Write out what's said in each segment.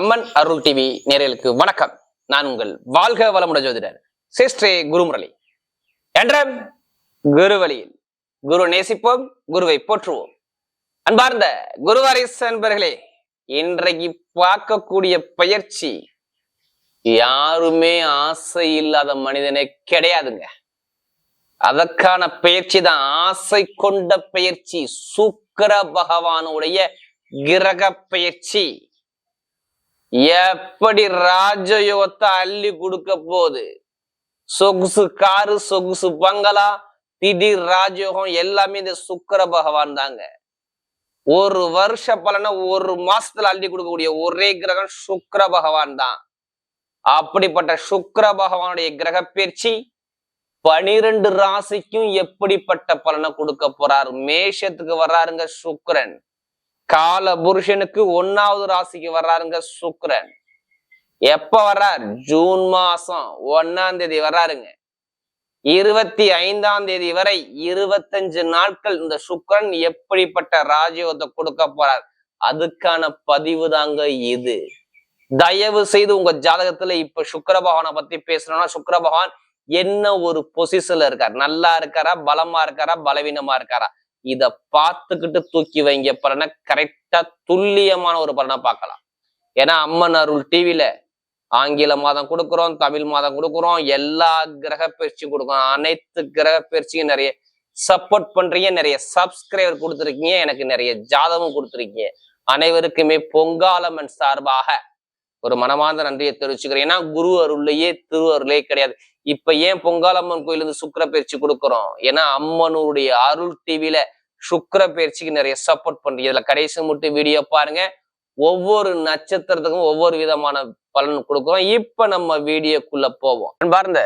அம்மன் அருள் TV நேரலுக்கு வணக்கம். நான் உங்கள் வாழ்க வளமுட ஜோதிடர் சிஸ்ரே குருமுரளி. என்ற குரு வழியில் குரு நேசிப்போம் குருவை போற்றுவோம். அன்பார்ந்த குருவாரிஸ் அன்பர்களே இன்றைக்கு பார்க்கக்கூடிய பயிற்சி யாருமே ஆசை இல்லாத மனிதனே கிடையாதுங்க. அதற்கான பயிற்சி தான் ஆசை கொண்ட பயிற்சி சுக்கர பகவானுடைய கிரக பயிற்சி. எப்படி ராஜயோகத்தை அள்ளி கொடுக்க போகுது? சொகுசு காரு சொகுசு பங்களா திடீர் ராஜயோகம் எல்லாமே இந்த சுக்கர பகவான் தாங்க. ஒரு வருஷ பலனை ஒரு மாசத்துல அள்ளி கொடுக்கக்கூடிய ஒரே கிரகம் சுக்கர பகவான் தான். அப்படிப்பட்ட சுக்கர பகவானுடைய கிரக பயிற்சி பனிரெண்டு ராசிக்கும் எப்படிப்பட்ட பலனை கொடுக்க போறார்? மேஷத்துக்கு வர்றாருங்க சுக்கரன். கால புருஷனுக்கு ஒன்னாவது ராசிக்கு வர்றாருங்க சுக்ரன் எப்ப வர்றார்? ஜூன் மாசம் ஒன்னாம் தேதி வர்றாருங்க. இருபத்தி ஐந்தாம் தேதி வரை இருபத்தஞ்சு நாட்கள் இந்த சுக்ரன் எப்படிப்பட்ட ராஜயோகத்தை கொடுக்க போறார்? அதுக்கான பதிவு தாங்க இது. தயவு செய்து உங்க ஜாதகத்துல இப்ப சுக்கர பகவானை பத்தி பேசணும்னா சுக்கர பகவான் என்ன ஒரு பொசிஷன்ல இருக்கார்? நல்லா இருக்காரா? பலமா இருக்காரா? பலவீனமா இருக்காரா? இத பார்த்துக்கிட்டு தூக்கி வைங்க. பலனை கரெக்டா துல்லியமான ஒரு பலனை பார்க்கலாம். ஏன்னா அம்மன் அருள் டிவில ஆங்கில மாதம் கொடுக்குறோம் தமிழ் மாதம் கொடுக்குறோம் எல்லா கிரக பயிற்சியும் கொடுக்குறோம் அனைத்து கிரக பயிற்சியும் நிறைய சப்போர்ட் பண்றீங்க நிறைய சப்ஸ்கிரைபர் கொடுத்துருக்கீங்க எனக்கு நிறைய ஜாதகம் கொடுத்துருக்கீங்க. அனைவருக்குமே பொங்காலம்மன் சார்பாக ஒரு மனமார்ந்த நன்றியை தெரிவிச்சுக்கிறேன். ஏன்னா குரு அருள்லையே திரு அருளே கிடையாது. இப்ப ஏன் பொங்காலம்மன் கோயில் இருந்து சுக்கர பயிற்சி கொடுக்குறோம்? ஏன்னா அம்மனுடைய அருள் டிவியில சுக்கர பயிற்சிக்கு நிறைய சப்போர்ட் பண்றீங்க. இதுல கடைசி மட்டும் வீடியோ பாருங்க. ஒவ்வொரு நட்சத்திரத்துக்கும் ஒவ்வொரு விதமான பலன் கொடுக்குறோம். இப்ப நம்ம வீடியோக்குள்ள போவோம். அன்பார்ந்த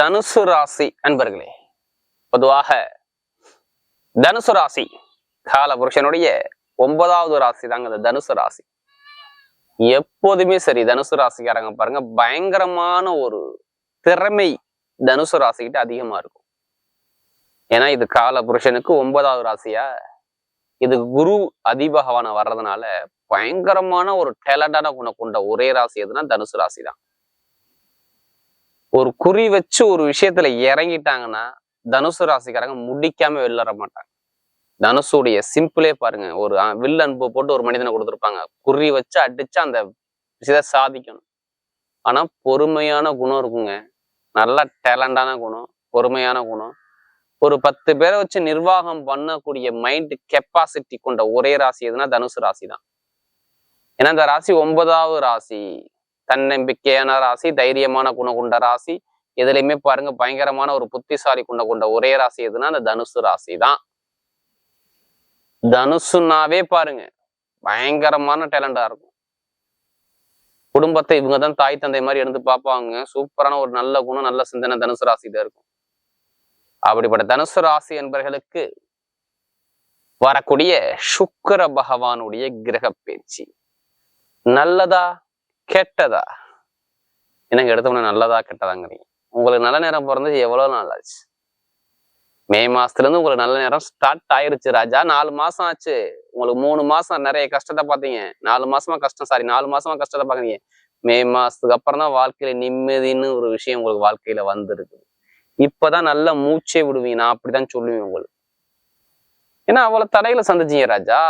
தனுசு ராசி அன்பர்களே பொதுவாக தனுசு ராசி கால புருஷனுடைய ஒன்பதாவது ராசி தாங்க இந்த தனுசு ராசி. எப்போதுமே சரி தனுசு ராசிக்காரங்க பாருங்க பயங்கரமான ஒரு திறமை தனுசு ராசிக்கிட்ட அதிகமா இருக்கும். ஏன்னா இது கால புருஷனுக்கு ஒன்பதாவது ராசியா? இது குரு அதிபகவான வர்றதுனால பயங்கரமான ஒரு டேலண்டான குணம் கொண்ட ஒரே ராசி எதுனா தனுசு ராசி தான் ஒரு குறி வச்சு ஒரு விஷயத்துல இறங்கிட்டாங்கன்னா தனுசு ராசிக்காரங்க முடிக்காம வெளில வர மாட்டாங்க. தனுசுடைய சிம்பிளே பாருங்க ஒரு அஹ், வில் அன்பு போட்டு ஒரு மனிதனை கொடுத்துருப்பாங்க. குறி வச்சு அடிச்சு அந்த விஷயத்தை சாதிக்கணும். ஆனா பொறுமையான குணம் இருக்குங்க. நல்ல டேலண்டான குணம் பொறுமையான குணம். ஒரு பத்து பேரை வச்சு நிர்வாகம் பண்ணக்கூடிய மைண்ட் கெப்பாசிட்டி கொண்ட ஒரே ராசி எதுனா தனுசு ராசி தான் ஏன்னா இந்த ராசி ஒன்பதாவது ராசி தன்னம்பிக்கையான ராசி தைரியமான குணம் கொண்ட ராசி எதுலையுமே பாருங்க பயங்கரமான ஒரு புத்திசாலி குண கொண்ட ஒரே ராசி எதுனா அந்த தனுசு ராசி தான் தனுசுனாவே பாருங்க பயங்கரமான டேலண்டா இருக்கும். குடும்பத்தை இவங்க தான் தாய் தந்தை மாதிரி எடுத்து பார்ப்பாங்க. சூப்பரான ஒரு நல்ல குணம் நல்ல சிந்தனை தனுசு ராசியில இருக்கும். அப்படிப்பட்ட தனுசு ராசி என்பவர்களுக்கு வரக்கூடிய சுக்கிர பகவானுடைய கிரக பேச்சு. நல்லதா கெட்டதா? எனக்கு எடுத்தோம்னா நல்லதா கெட்டதாங்கிறீங்க. உங்களுக்கு நல்ல நேரம் பிறந்தது எவ்வளவு நாள் ஆச்சு? மே மாசத்துல இருந்து உங்களுக்கு நல்ல நேரம் ஸ்டார்ட் ஆயிருச்சு ராஜா. நாலு மாசம் ஆச்சு. உங்களுக்கு மூணு மாசம் நிறைய கஷ்டத்தை பார்த்தீங்க. நாலு மாசமா கஷ்டம் சாரி நாலு மாசமா கஷ்டத்தை பாக்குறீங்க மே மாசத்துக்கு அப்புறம் தான் வாழ்க்கையில நிம்மதின்னு ஒரு விஷயம் உங்களுக்கு வாழ்க்கையில வந்திருக்கு இப்பதான் நல்ல மூச்சே விடுவீங்க. நான் அப்படிதான் சொல்லுவேன் உங்களுக்கு. ஏன்னா அவ்வளவு தடைகளை சந்திச்சீங்க ராஜா.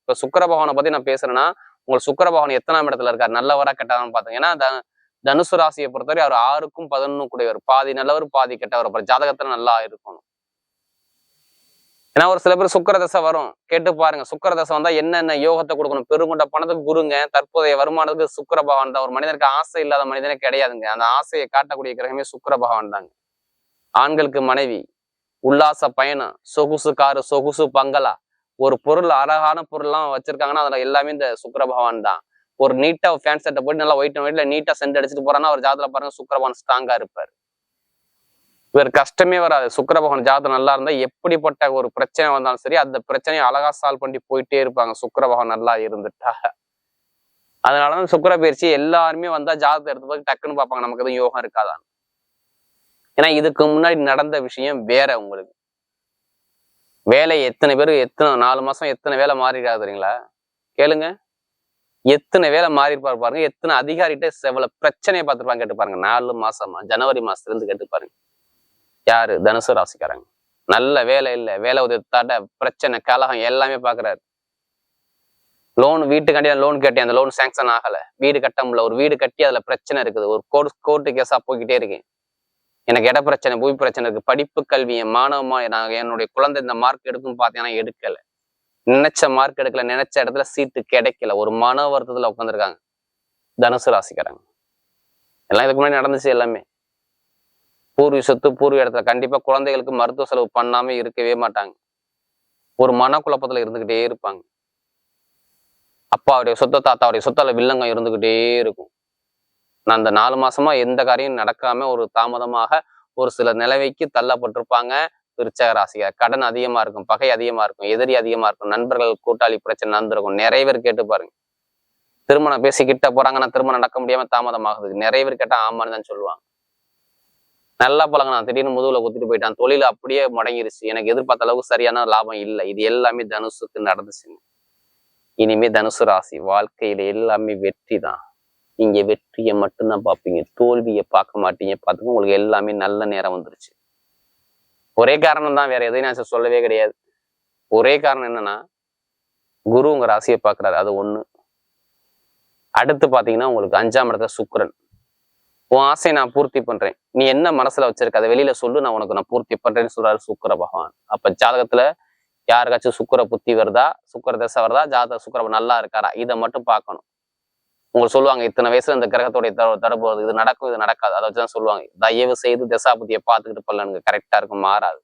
இப்ப சுக்கர பகவானை பத்தி நான் பேசுறேன்னா உங்களுக்கு சுக்கர பகவான் எத்தனாம் இடத்துல இருக்காரு? நல்லவரா கெட்டவரான்னு பார்த்தோம் ஏன்னா த- தனுசு ராசியை பொறுத்தவரை அவர் ஆறுக்கும் பதினொன்னு கூடியவர் பாதி நல்லவர் பாதி கெட்டவர். அப்புறம் ஜாதகத்துல நல்லா இருக்கணும். ஏன்னா ஒரு சில பேர் சுக்கர தசை வரும். கேட்டு பாருங்க. சுக்கர தசை வந்தா என்னென்ன யோகத்தை கொடுக்கணும்? பெருங்கொண்ட பணத்துக்கு குருங்க. தற்போதைய வருமானத்துக்கு சுக்கர பகவான் தான். ஒரு மனிதனுக்கு ஆசை இல்லாத மனிதனே கிடையாதுங்க. அந்த ஆசையை காட்டக்கூடிய கிரகமே சுக்கர பகவான் தாங்க. ஆண்களுக்கு மனைவி உல்லாச பயணம் சொகுசு காரு சொகுசு பங்களா. ஒரு பொருள் அழகான பொருள்லாம் வச்சிருக்காங்கன்னா அதுல எல்லாமே இந்த சுக்கர பகவான் தான். ஒரு நீட்டா ஃபேன் செட்டை போட்டு நல்லா ஒயிட் ஒயிட்ல நீட்டா சென்ட் அடிச்சுட்டு போறான்னா அவர் ஜாதத்துல பாருங்க சுக்கர பகவான் ஸ்ட்ராங்கா இருப்பார். இவர் கஷ்டமே வராது. சுக்கர பகவான் ஜாதகம் நல்லா இருந்தா எப்படிப்பட்ட ஒரு பிரச்சனை வந்தாலும் சரி அந்த பிரச்சனையை அழகா சால்வ் பண்ணி போயிட்டே இருப்பாங்க. சுக்கர பகவான் நல்லா இருந்துட்டா. அதனாலதான் சுக்கர பயிற்சி எல்லாருமே வந்தா ஜாதகத்தை எடுத்து டக்குன்னு பார்ப்பாங்க. நமக்கு எதுவும் யோகம் இருக்காதான் ஏன்னா இதுக்கு முன்னாடி நடந்த விஷயம் வேற உங்களுக்கு. வேலை எத்தனை பேர் எத்தனை நாலு மாசம் எத்தனை வேலை மாறிடாது தெரியுங்களா? கேளுங்க. எத்தனை வேலை மாறி இருப்பாரு பாருங்க. எத்தனை அதிகாரிகிட்ட செவ்வளவு பிரச்சனையை பார்த்துருப்பாங்க கேட்டு பாருங்க நாலு மாசமா ஜனவரி மாசத்துல இருந்து கேட்டு பாருங்க யாரு? தனுசு ராசிக்காரங்க. நல்ல வேலை இல்லை. வேலை உதவி தடை பிரச்சனை கலகம் எல்லாமே பாக்குறாரு. லோன் வீட்டுக்காண்டி லோன் கட்டி அந்த லோன் சேங்ஷன் ஆகல. வீடு கட்ட முடியல. ஒரு வீடு கட்டி அதுல பிரச்சனை இருக்குது. ஒரு கோர்ட் கோர்ட்டு கேஸா போய்கிட்டே இருக்கேன். எனக்கு இட பிரச்சனை பூமி பிரச்சனை இருக்கு. படிப்பு கல்வி என் மாணவமா நான் என்னுடைய குழந்தை இந்த மார்க் எடுக்கும் பார்த்தீங்கன்னா எடுக்கல. நினைச்ச மார்க் எடுக்கல. நினைச்ச இடத்துல சீட்டு கிடைக்கல. ஒரு மன வருத்தத்துல உட்காந்துருக்காங்க தனுசு ராசிக்காரங்க. எல்லாம் இதுக்கு முன்னாடி நடந்துச்சு எல்லாமே. பூர்வீ சொத்து பூர்வீ இடத்துல கண்டிப்பா குழந்தைகளுக்கு மருத்துவ செலவு பண்ணாம இருக்கவே மாட்டாங்க. ஒரு மனக்குழப்பத்துல இருந்துகிட்டே இருப்பாங்க. அப்பாவுடைய சொத்த தாத்தாவுடைய சொத்தால வில்லங்கம் இருந்துகிட்டே இருக்கும். நான் அந்த நாலு மாசமா எந்த காரியம் நடக்காம ஒரு தாமதமாக ஒரு சில நிலைமைக்கு தள்ளப்பட்டிருப்பாங்க. விருச்சக ராசிக கடன் அதிகமா இருக்கும் பகை அதிகமா இருக்கும் எதிரி அதிகமா இருக்கும் நண்பர்கள் கூட்டாளி பிரச்சனை நடந்திருக்கும். நிறைய பேர் கேட்டு பாருங்க. திருமணம் பேசி கிட்ட போறாங்கன்னா திருமணம் நடக்க முடியாம தாமதமாகுது. நிறைய பேர் கேட்டா ஆமான்னு தான் சொல்லுவாங்க. நல்லா பழங்க. நான் திடீர்னு முதுகுல குத்திட்டு போயிட்டான். தொழில் அப்படியே முடங்கிருச்சு. எனக்கு எதிர்பார்த்த அளவுக்கு சரியான லாபம் இல்லை. இது எல்லாமே தனுசுக்கு நடந்துச்சுங்க இனிமே தனுசு ராசி. வாழ்க்கையில எல்லாமே வெற்றி தான். நீங்க வெற்றியை மட்டும்தான் பார்ப்பீங்க. தோல்வியை பார்க்க மாட்டீங்க. பார்த்துங்க உங்களுக்கு எல்லாமே நல்ல நேரம் வந்துருச்சு. ஒரே காரணம் தான் வேற எதையும் நான் சொல்லவே கிடையாது. ஒரே காரணம் என்னன்னா குரு உங்க ராசியை பார்க்குறாரு. அது ஒண்ணு. அடுத்து பாத்தீங்கன்னா உங்களுக்கு அஞ்சாம் இடத்துல சுக்கரன். உன் ஆசையை நான் பூர்த்தி பண்றேன். நீ என்ன மனசுல வச்சிருக்க அதை வெளியில சொல்லு நான் உனக்கு நான் பூர்த்தி பண்றேன்னு சொல்றாரு சுக்கிர பகவான். அப்ப ஜாதகத்துல யாருக்காச்சும் சுக்கிர புத்தி வருதா? சுக்கர தசை வருதா? ஜாதக சுக்கர நல்லா இருக்காரா? இதை மட்டும் பார்க்கணும். உங்களுக்கு சொல்லுவாங்க இத்தனை வயசுல இந்த கிரகத்துடைய தட- தடுப்பு இது நடக்கும் இது நடக்காது. அதை வச்சுதான் சொல்லுவாங்க. தயவு செய்து தசாபதியை பார்த்துக்கிட்டு பல்லனுங்க கரெக்டா இருக்கும் மாறாது.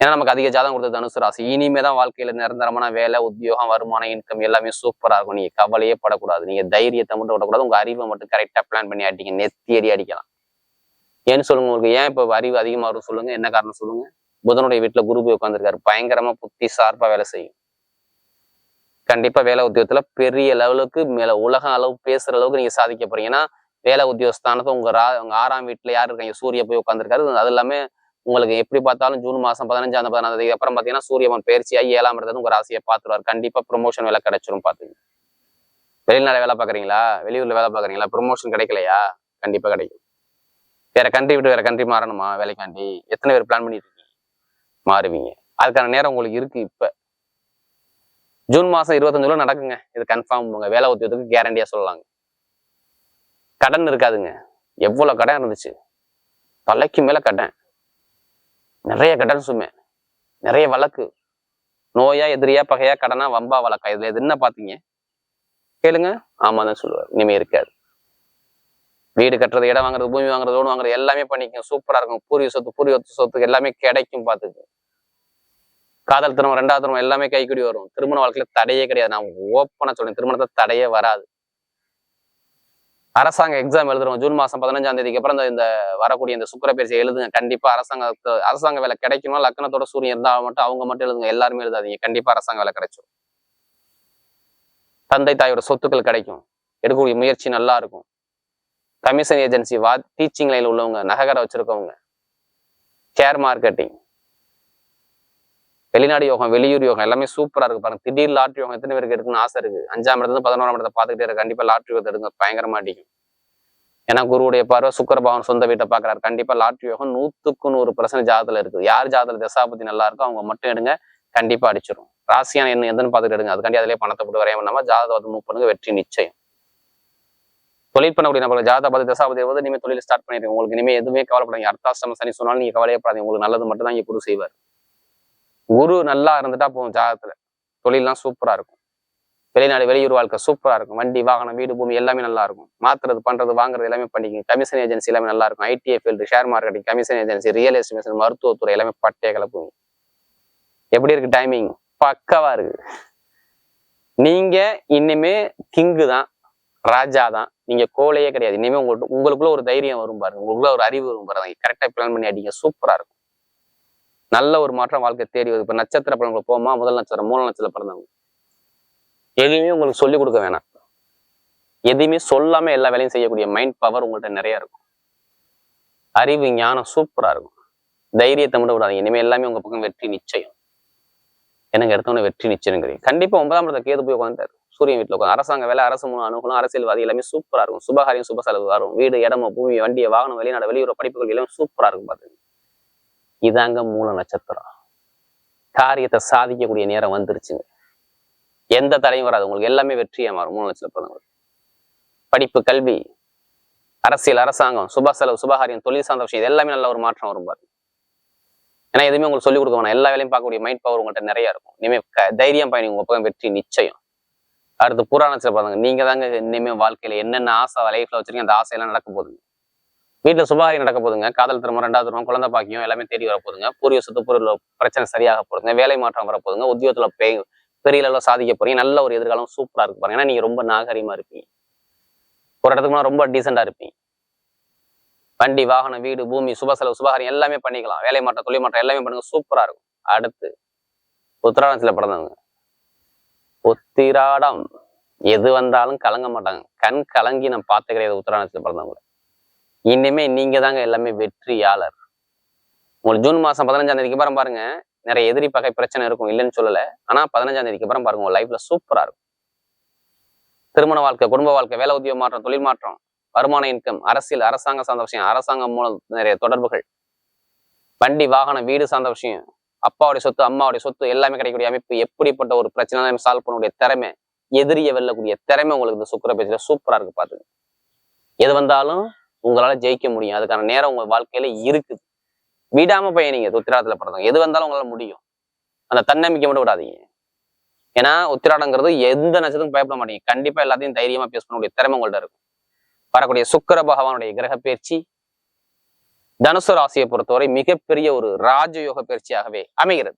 ஏன்னா நமக்கு அதிக ஜாதகம் கொடுத்தது தனுசு ராசி. இனிமே தான் வாழ்க்கையில நிரந்தரமான வேலை உத்தியோகம் வருமானம் இன்கம் எல்லாமே சூப்பரா இருக்கும். நீங்க கவலையே படக்கூடாது. நீங்க தைரியத்தை மட்டும் விடக்கூடாது. உங்க அறிவை மட்டும் கரெக்டா பிளான் பண்ணி அடிங்க. நெத்தியடி அடிக்கலாம். ஏன்னு சொல்லுங்க உங்களுக்கு. ஏன் இப்ப அறிவு அதிகமா வரும் சொல்லுங்க? என்ன காரணம் சொல்லுங்க? புதனுடைய வீட்டுல குரு போய் உட்காந்துருக்காரு பயங்கரமா புத்தி சார்பா வேலை செய்யும். கண்டிப்பா வேலை உத்தியோகத்துல பெரிய லெவலுக்கு மேல உலக அளவு பேசுற அளவுக்கு நீங்க சாதிக்க போறீங்க. ஏன்னா வேலை உத்தியோகஸ்தானத்தை உங்க ரா உங்க ஆறாம் வீட்டுல யார் இருக்காங்க? சூரிய போய் உட்காந்துருக்காரு அது எல்லாமே உங்களுக்கு எப்படி பார்த்தாலும் ஜூன் மாதம் பதினஞ்சாம் தேதி, தேதி அப்புறம் பார்த்தீங்கன்னா சூரியவன் பயிற்சியாகி ஏழாம் இடத்துல உங்கள் ராசியை பார்த்துருவார். கண்டிப்பாக ப்ரொமோஷன் வேலை கிடைச்சிரும் பார்த்துங்க. வெளிநாடு வேலை பாக்குறீங்களா வெளியூர்ல வேலை பாக்குறீங்களா ப்ரொமோஷன் கிடைக்கலையா? கண்டிப்பா கிடைக்கும். வேற கண்ட்ரி விட்டு வேற கண்ட்ரி மாறணுமா? வேலைக்காண்டி எத்தனை பேர் பிளான் பண்ணிட்டு இருக்கீங்க? மாறுவீங்க. அதுக்கான நேரம் உங்களுக்கு இருக்கு இப்ப. ஜூன் மாசம் இருபத்தஞ்சுல நடக்குங்க. இது கன்ஃபார்ம் உங்க வேலை உத்தியோகத்துக்கு கேரண்டியா சொல்லலாங்க. கடன் இருக்காதுங்க. எவ்வளவு கடன் இருந்துச்சு? தலைக்கு மேல கடன். நிறைய கடன் சுமை நிறைய வழக்கு. நோயா எதிரியா பகையா கடனா வம்பா வழக்கா இதுல எது என்ன பாத்தீங்க? கேளுங்க. ஆமா தான் சொல்லுவார். இனிமே இருக்காது. வீடு கட்டுறது இடம் வாங்குறது பூமி வாங்குறது லோன் வாங்குறது எல்லாமே பண்ணிக்கோங்க சூப்பரா இருக்கும். பூர்வீக சொத்து பூர்வீக சொத்து எல்லாமே கிடைக்கும் பாத்துக்கு. காதல் திருமணம் ரெண்டாவது திருமணம் எல்லாமே கைக்கூடி வரும். திருமண வாழ்க்கையில தடையே கிடையாது. நான் ஓப்பனா சொல்றேன். திருமணத்தை தடையே வராது. அரசாங்க எக்ஸாம் எழுதுறோம் ஜூன் மாசம் பதினஞ்சாம் தேதிக்கு அப்புறம் இந்த- இந்த வரக்கூடிய இந்த சுக்கர எழுதுங்க. கண்டிப்பா அரசாங்க அரசாங்க வேலை கிடைக்கணும் லக்னத்தோட சூரியன் இருந்தா மட்டும் அவங்க மட்டும் எழுதுங்க. எல்லாருமே எழுதாதீங்க. கண்டிப்பா அரசாங்க வேலை கிடைக்கும் தந்தை தாயோட சொத்துக்கள் கிடைக்கும். எடுக்கக்கூடிய முயற்சி நல்லா இருக்கும். கமிஷன் ஏஜென்சி வா டீச்சிங் லைனில் உள்ளவங்க நகைக்கடை வச்சிருக்கவங்க ஷேர் மார்க்கெட்டிங் வெளிநாடு யோகம் வெளியூர் யோகம் எல்லாமே சூப்பரா இருக்கு பாருங்க. திடீர் லாட்ரி யோகம் எத்தனை பேருக்கு எடுக்கணும்னு ஆசை இருக்கு. அஞ்சாம் இடத்துல பதினோராம் இடத்தை பார்த்துக்கிட்டே இருக்கு கண்டிப்பா லாட்ரி யோகத்தை எடுங்க. பயங்கரமா அடிக்கும். ஏன்னா குருவுடைய பார்வை சுக்கர பகவான் சொந்த வீட்டை பாக்குறாரு கண்டிப்பா லாட்ரி யோகம் நூத்துக்கு நூறு பர்சன்ட் ஜாதத்துல இருக்குது. யார் ஜாதத்துல தசாபதி நல்லா இருக்கோ அவங்க மட்டும் எடுங்க. கண்டிப்பா அடிச்சிடும் ராசியான என்ன எதுன்னு பார்த்துட்டு எடுங்க. அதுக்காண்டி அதிலே பணத்தை போட்டு வரைய பண்ணாம ஜாதகத்தை மூவ் பண்ணுங்க. வெற்றி நிச்சயம். தொழில் பண்ணக்கூடிய நபர்கள் ஜாதகபதி தசாபதி வந்து தொழில் ஸ்டார்ட் பண்ணிருக்கீங்க உங்களுக்கு இனிமே எதுவுமே கவலைப்படாதீங்க. அர்த்தாஷ்டம சனி சொன்னாலும் நீங்க கவலையப்படாதீங்க. உங்களுக்கு நல்லது மட்டும் தான் இங்க குரு செய்வார். குரு நல்லா இருந்துட்டா போகும் ஜாதகத்துல தொழிலெலாம் சூப்பரா இருக்கும். வெளிநாடு வெளியூர் வாழ்க்கை சூப்பரா இருக்கும். வண்டி வாகனம் வீடு பூமி எல்லாமே நல்லா இருக்கும். மாத்துறது பண்றது வாங்குறது எல்லாமே பண்ணிக்கங்க. கமிஷன் ஏஜென்சி எல்லாமே நல்லா இருக்கும். ITI field share marketing commission agency real estimation மருத்துவத்துறை எல்லாமே பட்டைய கலப்புங்க எப்படி இருக்கு டைமிங் பக்கவா இருக்கு. நீங்க இனிமே கிங்கு தான் ராஜா தான். நீங்க கோலையே கிடையாது. இனிமே உங்களுக்கு உங்களுக்குள்ள ஒரு தைரியம் வரும் பாருங்க. உங்களுக்குள்ள ஒரு அறிவு வரும் பாருங்க. கரெக்டா பிளான் பண்ணி அடிங்க. சூப்பரா இருக்கும். நல்ல ஒரு மாற்றம் வாழ்க்கை தேடி வருது. இப்போ நட்சத்திர பலன்கள் போமா முதல் நட்சத்திரம் மூல நட்சத்திரம் பிறந்தவங்க எதுவுமே உங்களுக்கு சொல்லிக் கொடுக்க வேணாம். எதையுமே சொல்லாம எல்லா வேலையும் செய்யக்கூடிய மைண்ட் பவர் உங்கள்கிட்ட நிறைய இருக்கும். அறிவு ஞானம் சூப்பரா இருக்கும். தைரியத்தை மட்டும் விடாதீங்க. இனிமே எல்லாமே உங்க பக்கம் வெற்றி நிச்சயம். எனக்கு எடுத்தவொடனே வெற்றி நிச்சயங்கிறீங்க கண்டிப்பா ஒன்பதாம் இடத்துல கேது போய் உட்காந்துட்டாரு சூரியன் வீட்டில் உட்காந்து அரசாங்க வேலை அரசு மூலம் அனுகூலம் அரசியல்வாதி எல்லாமே சூப்பரா இருக்கும். சுபகாரியம் சுப செலவு வரும். வீடு இடமோ பூமி வண்டியை வாகனம் வெளிநாடு வெளியூர் படிப்புகள் எல்லாமே சூப்பரா இருக்கும் பாத்துங்க இதாங்க மூல நட்சத்திரம். காரியத்தை சாதிக்கக்கூடிய நேரம் வந்துருச்சுங்க. எந்த தடையும் வராது. உங்களுக்கு எல்லாமே வெற்றியாக மாறும் மூணு லட்சம் பிறந்தவங்களுக்கு படிப்பு கல்வி அரசியல் அரசாங்கம் சுப செலவு சுபகாரியம் தொழில் சார்ந்த விஷயம் இது எல்லாமே நல்ல ஒரு மாற்றம் வரும் பாருங்க. ஏன்னா எதுவுமே உங்களுக்கு சொல்லிக் கொடுக்க வேணாம். எல்லா வேலையும் பார்க்கக்கூடிய மைண்ட் பவர் உங்கள்கிட்ட நிறைய இருக்கும். இனிமே தைரியம் பயணி உங்க பக்கம் வெற்றி நிச்சயம். அடுத்து புராணத்தில் பாருங்க. நீங்க தாங்க இனிமேல் வாழ்க்கையில என்னென்ன ஆசை லைஃப்ல வச்சிருக்கீங்க அந்த ஆசையெல்லாம் நடக்க போகுதுங்க. வீட்டுல சுபாரி நடக்க போதுங்க. காதல் திருமணம் ரெண்டாவது திருமணம் குழந்தை பாக்கியம் எல்லாமே தேடி வர போதுங்க. பூர்வீக சொத்து பிரச்சனை சரியாக போதுங்க. வேலை மாற்றம் வர போதுங்க. உத்தியோகத்துல பெய் பெரிய அளவில் சாதிக்க போறீங்க. நல்ல ஒரு எதிர்காலம் சூப்பரா இருக்கு பாருங்க. ஏன்னா நீங்க ரொம்ப நாகரிகமா இருப்பீங்க. ஒரு இடத்துக்கு ரொம்ப டீசெண்டா இருப்பீங்க. வண்டி வாகனம் வீடு பூமி சுப செலவு சுபகாரம் எல்லாமே பண்ணிக்கலாம். வேலை மாற்றம் தொழில் மாற்றம் எல்லாமே பண்ணுங்க. சூப்பரா இருக்கும். அடுத்து உத்திராடத்துல பிறந்தவங்க உத்திராடம். எது வந்தாலும் கலங்க மாட்டாங்க. கண் கலங்கி நான் பார்த்து கிடையாது உத்திராடத்துல பிறந்தவங்களை இனிமே நீங்க தாங்க எல்லாமே வெற்றியாளர். உங்களுக்கு ஜூன் மாசம் பதினஞ்சாம் தேதிக்கு அப்புறம் பாருங்க நிறைய எதிரி பகை பிரச்சனை இருக்கும் இல்லைன்னு சொல்லல. ஆனா பதினஞ்சாம் தேதிக்கு அப்புறம் பாருங்க உங்க லைஃப்ல சூப்பரா இருக்கும். திருமண வாழ்க்கை குடும்ப வாழ்க்கை வேலை உத்தியோக மாற்றம் தொழில் மாற்றம் வருமான இன்கம் அரசியல் அரசாங்க சார்ந்த விஷயம் அரசாங்கம் மூலம் நிறைய தொடர்புகள். வண்டி வாகனம் வீடு சார்ந்த விஷயம் அப்பாவுடைய சொத்து அம்மாவுடைய சொத்து எல்லாமே கிடைக்கக்கூடிய அமைப்பு எப்படிப்பட்ட ஒரு பிரச்சனை சால்வ் பண்ணக்கூடிய திறமை எதிரியை வெல்லக்கூடிய திறமை உங்களுக்கு இந்த சுக்கர பேச்சில் சூப்பரா இருக்கு பார்த்துங்க எது வந்தாலும் உங்களால ஜெயிக்க முடியும். அதுக்கான நேரம் உங்க வாழ்க்கையில இருக்குது. விடாம பயணிங்க உத்திராடத்துல பிறந்தவங்க எது வந்தாலும் உங்களால முடியும். அந்த தன்னம்பிக்கை மட்டும் விடாதீங்க. ஏன்னா உத்திராடங்கிறது எந்த நட்சத்திரம் பயப்பட மாட்டீங்க. கண்டிப்பா எல்லாத்தையும் தைரியமா பேச பண்ணக்கூடிய திறமை உங்கள்ட்ட இருக்கும். வரக்கூடிய சுக்கர பகவானுடைய கிரக பயிற்சி தனுசு ராசியை பொறுத்தவரை மிகப்பெரிய ஒரு ராஜயோக பயிற்சியாகவே அமைகிறது.